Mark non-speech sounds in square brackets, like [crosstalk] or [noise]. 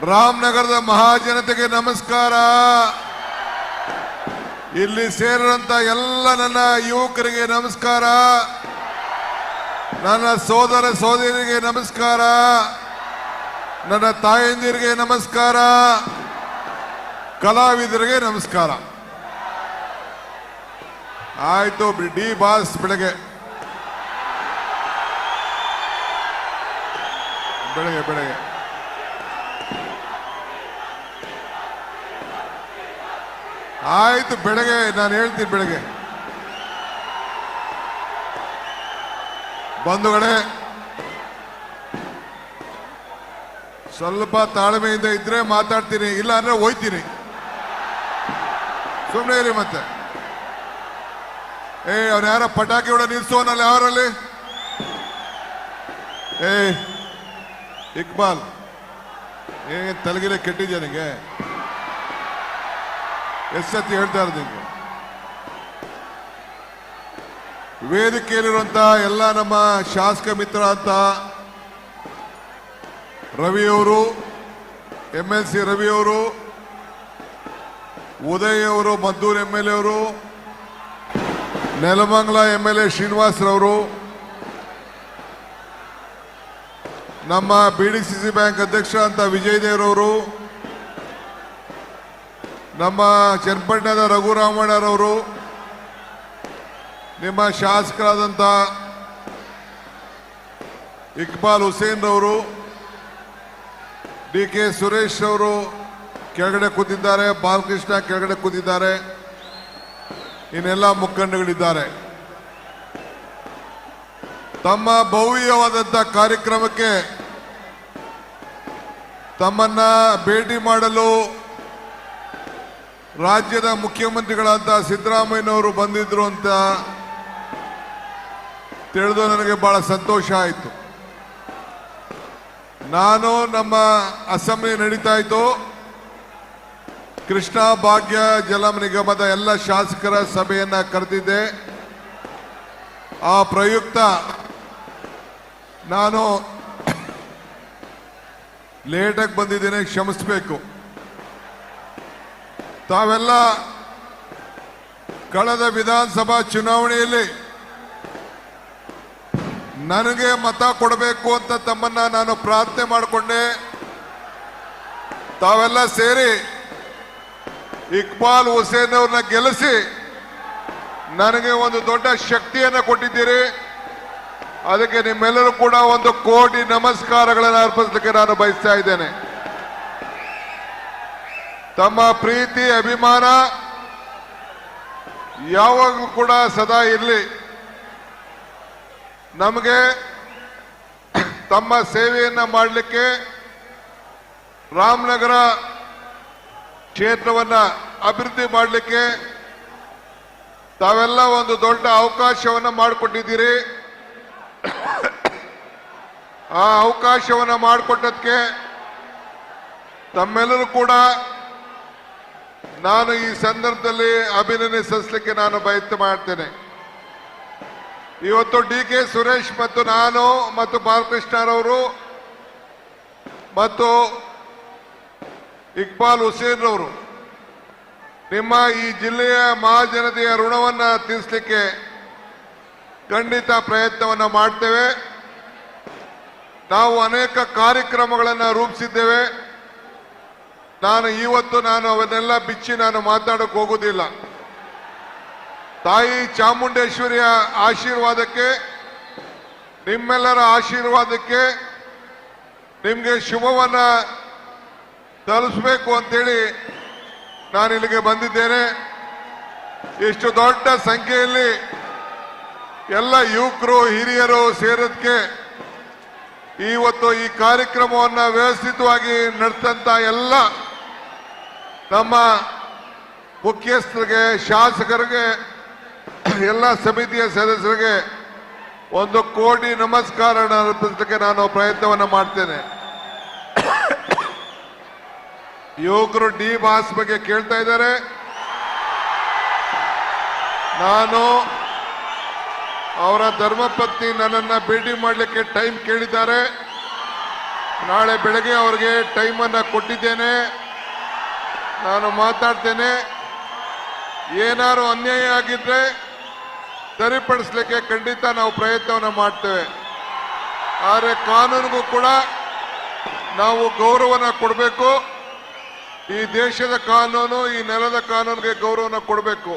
ರಾಮನಗರದ ಮಹಾಜನತೆಗೆ ನಮಸ್ಕಾರ. ಇಲ್ಲಿ ಸೇರಿದಂತ ಎಲ್ಲ ನನ್ನ ಯುವಕರಿಗೆ ನಮಸ್ಕಾರ. ನನ್ನ ಸೋದರ ಸೋದರಿಗೆ ನಮಸ್ಕಾರ. ನನ್ನ ತಾಯಂದಿರಿಗೆ ನಮಸ್ಕಾರ. ಕಲಾವಿದರಿಗೆ ನಮಸ್ಕಾರ. ಆಯ್ತು ಡಿ ಬಾಸ್ ಬೆಳಗ್ಗೆ. ಬೆಳಗ್ಗೆ ಬೆಳಗ್ಗೆ. ಆಯ್ತು ಬೆಳಗ್ಗೆ, ನಾನು ಹೇಳ್ತೀನಿ ಬೆಳಗ್ಗೆ. ಬಂಧುಗಳೇ ಸ್ವಲ್ಪ ತಾಳ್ಮೆಯಿಂದ ಇದ್ರೆ ಮಾತಾಡ್ತೀನಿ, ಇಲ್ಲ ಅಂದ್ರೆ ಹೋಯ್ತೀನಿ. ಸುಮ್ಮನೆ ಇರಿ ಮತ್ತೆ. ಏ, ಅವ್ನು ಯಾರ ಪಟಾಕಿ ಕೂಡ ನಿಲ್ಸೋನಲ್ಲ ಯಾರಲ್ಲಿ ಏ, ಇಕ್ಬಾಲ್ ಏ ತಲೆಗಿಲೆ ಕೆಟ್ಟಿದ್ಯಾ ನಿಂಗೆ? ಎಷ್ಟು ಹೇಳ್ತಾ ಇರೋದು ವೇದಿಕೆಯಲ್ಲಿರುವಂತ ಎಲ್ಲ ನಮ್ಮ ಶಾಸಕ ಮಿತ್ರ ಅಂತ ರವಿಯವರು ಎಂ ಎಲ್ ಸಿ ರವಿಯವರು ಉದಯ್ ಅವರು, ಮದ್ದೂರು ಎಂ ಎಲ್ ಎ ಅವರು, ನೆಲಮಂಗಲ ಎಂ ಎಲ್ ಎ ಶ್ರೀನಿವಾಸರವರು ನಮ್ಮ B D C C bank ಅಧ್ಯಕ್ಷ ಅಂತ ವಿಜಯ್ ದೇವ್ರವರು ನಮ್ಮ ಚನ್ನಪಟ್ಟಣದ ರಘುರಾಮಣ್ಣರವರು, ನಿಮ್ಮ ಶಾಸಕರಾದಂಥ ಇಕ್ಬಾಲ್ ಹುಸೇನ್ ರವರು ಡಿ ಕೆ ಸುರೇಶ್ ಅವರು ಕೆಳಗಡೆ ಕೂತಿದ್ದಾರೆ, ಬಾಲಕೃಷ್ಣ ಕೆಳಗಡೆ ಕೂತಿದ್ದಾರೆ, ಇನ್ನೆಲ್ಲ ಮುಖಂಡಗಳಿದ್ದಾರೆ. ತಮ್ಮ ಭವ್ಯವಾದಂಥ ಕಾರ್ಯಕ್ರಮಕ್ಕೆ ತಮ್ಮನ್ನ ಭೇಟಿ ಮಾಡಲು ರಾಜ್ಯದ ಮುಖ್ಯಮಂತ್ರಿಗಳಾದ ಸಿದ್ದರಾಮಯ್ಯನವರು ಬಂದಿದ್ರು ಅಂತ ತಿಳಿದು ನನಗೆ ಬಹಳ ಸಂತೋಷ ಆಯಿತು. ನಾನು ನಮ್ಮ ಅಸೆಂಬ್ಲಿ ನಡೀತಾ ಇತ್ತು ಕೃಷ್ಣ ಭಾಗ್ಯ ಜಲ ನಿಗಮದ ಎಲ್ಲ ಶಾಸಕರ ಸಭೆಯನ್ನು ಕರೆದಿದ್ದೆ. ಆ ಪ್ರಯುಕ್ತ ನಾನು [coughs] ಲೇಟಾಗಿ ಬಂದಿದ್ದೇನೆ, ಕ್ಷಮಿಸಬೇಕು. ತಾವೆಲ್ಲ ಕಳೆದ ವಿಧಾನಸಭಾ ಚುನಾವಣೆಯಲ್ಲಿ ನನಗೆ ಮತ ಕೊಡಬೇಕು ಅಂತ ತಮ್ಮನ್ನ ನಾನು ಪ್ರಾರ್ಥನೆ ಮಾಡಿಕೊಂಡೆ. ತಾವೆಲ್ಲ ಸೇರಿ ಇಕ್ಬಾಲ್ ಹುಸೇನ್ ಅವ್ರನ್ನ ಗೆಲ್ಲಿಸಿ ನನಗೆ ಒಂದು ದೊಡ್ಡ ಶಕ್ತಿಯನ್ನು ಕೊಟ್ಟಿದ್ದೀರಿ. ಅದಕ್ಕೆ ನಿಮ್ಮೆಲ್ಲರೂ ಕೂಡ ಒಂದು ಕೋಟಿ ನಮಸ್ಕಾರಗಳನ್ನು ಅರ್ಪಿಸಲಿಕ್ಕೆ ನಾನು ಬಯಸ್ತಾ ಇದ್ದೇನೆ. ತಮ್ಮ ಪ್ರೀತಿ, ಅಭಿಮಾನ ಯಾವಾಗಲೂ ಕೂಡ ಸದಾ ಇರಲಿ. ನಮಗೆ ತಮ್ಮ ಸೇವೆಯನ್ನು ಮಾಡಲಿಕ್ಕೆ ರಾಮನಗರ ಕ್ಷೇತ್ರವನ್ನು ಅಭಿವೃದ್ಧಿ ಮಾಡಲಿಕ್ಕೆ ತಾವೆಲ್ಲ ಒಂದು ದೊಡ್ಡ ಅವಕಾಶವನ್ನು ಮಾಡಿಕೊಟ್ಟಿದ್ದೀರಿ. ಆ ಅವಕಾಶವನ್ನು ಮಾಡಿಕೊಟ್ಟದಕ್ಕೆ ತಮ್ಮೆಲ್ಲರೂ ಕೂಡ ನಾನು ಈ ಸಂದರ್ಭದಲ್ಲಿ ಅಭಿನಂದನೆ ಸಲ್ಲಿಸಲಿಕ್ಕೆ ನಾನು ಬಯಸ್ತು ಮಾಡ್ತೇನೆ. ಇವತ್ತು ಡಿ ಕೆ ಸುರೇಶ್ ಮತ್ತು ನಾನು ಮತ್ತು ಬಾಲಕೃಷ್ಣರವರು ಮತ್ತು ಇಕ್ಬಾಲ್ ಹುಸೇನ್ ಅವರು ನಿಮ್ಮ ಈ ಜಿಲ್ಲೆಯ ಮಹಾಜನತೆಯ ಋಣವನ್ನು ತೀರಿಸಲಿಕ್ಕೆ ಖಂಡಿತ ಪ್ರಯತ್ನವನ್ನು ಮಾಡ್ತೇವೆ. ನಾವು ಅನೇಕ ಕಾರ್ಯಕ್ರಮಗಳನ್ನು ರೂಪಿಸಿದ್ದೇವೆ. ನಾನು ಇವತ್ತು ನಾನು ಅವನ್ನೆಲ್ಲ ಬಿಚ್ಚಿ ನಾನು ಮಾತಾಡಕ್ಕೆ ಹೋಗುವುದಿಲ್ಲ ತಾಯಿ ಚಾಮುಂಡೇಶ್ವರಿಯ ಆಶೀರ್ವಾದಕ್ಕೆ, ನಿಮ್ಮೆಲ್ಲರ ಆಶೀರ್ವಾದಕ್ಕೆ ನಿಮಗೆ ಶುಭವನ್ನ ತಲುಪಬೇಕು ಅಂತೇಳಿ ನಾನು ಇಲ್ಲಿಗೆ ಬಂದಿದ್ದೇನೆ. ಇಷ್ಟು ದೊಡ್ಡ ಸಂಖ್ಯೆಯಲ್ಲಿ ಎಲ್ಲ ಯುವಕರು, ಹಿರಿಯರು ಸೇರೋದಕ್ಕೆ ಇವತ್ತು ಈ ಕಾರ್ಯಕ್ರಮವನ್ನು ವ್ಯವಸ್ಥಿತವಾಗಿ ನಡೆಸಂತ ಎಲ್ಲ ನಮ್ಮ ಮುಖ್ಯಸ್ಥರಿಗೆ, ಶಾಸಕರಿಗೆ, ಎಲ್ಲ ಸಮಿತಿಯ ಸದಸ್ಯರಿಗೆ ಒಂದು ಕೋಟಿ ನಮಸ್ಕಾರ ಅರ್ಪಿಸಲಿಕ್ಕೆ ನಾನು ಪ್ರಯತ್ನವನ್ನು ಮಾಡ್ತೇನೆ. ಯುವಕರು ಡಿ ಬಾಸ್ ಬಗ್ಗೆ ಕೇಳ್ತಾ ಇದ್ದಾರೆ. ನಾನು ಅವರ ಧರ್ಮಪತ್ನಿ ನನ್ನನ್ನು ಭೇಟಿ ಮಾಡಲಿಕ್ಕೆ ಟೈಮ್ ಕೇಳಿದ್ದಾರೆ. ನಾಳೆ ಬೆಳಗ್ಗೆ ಅವರಿಗೆ ಟೈಮನ್ನು ಕೊಟ್ಟಿದ್ದೇನೆ. ನಾನು ಮಾತಾಡ್ತೇನೆ. ಏನಾದ್ರು ಅನ್ಯಾಯ ಆಗಿದ್ರೆ ಸರಿಪಡಿಸ್ಲಿಕ್ಕೆ ಖಂಡಿತ ನಾವು ಪ್ರಯತ್ನವನ್ನು ಮಾಡ್ತೇವೆ. ಆದರೆ ಕಾನೂನಿಗೂ ಕೂಡ ನಾವು ಗೌರವನ ಕೊಡಬೇಕು. ಈ ದೇಶದ ಕಾನೂನು, ಈ ನೆಲದ ಕಾನೂನಿಗೆ ಗೌರವನ ಕೊಡಬೇಕು.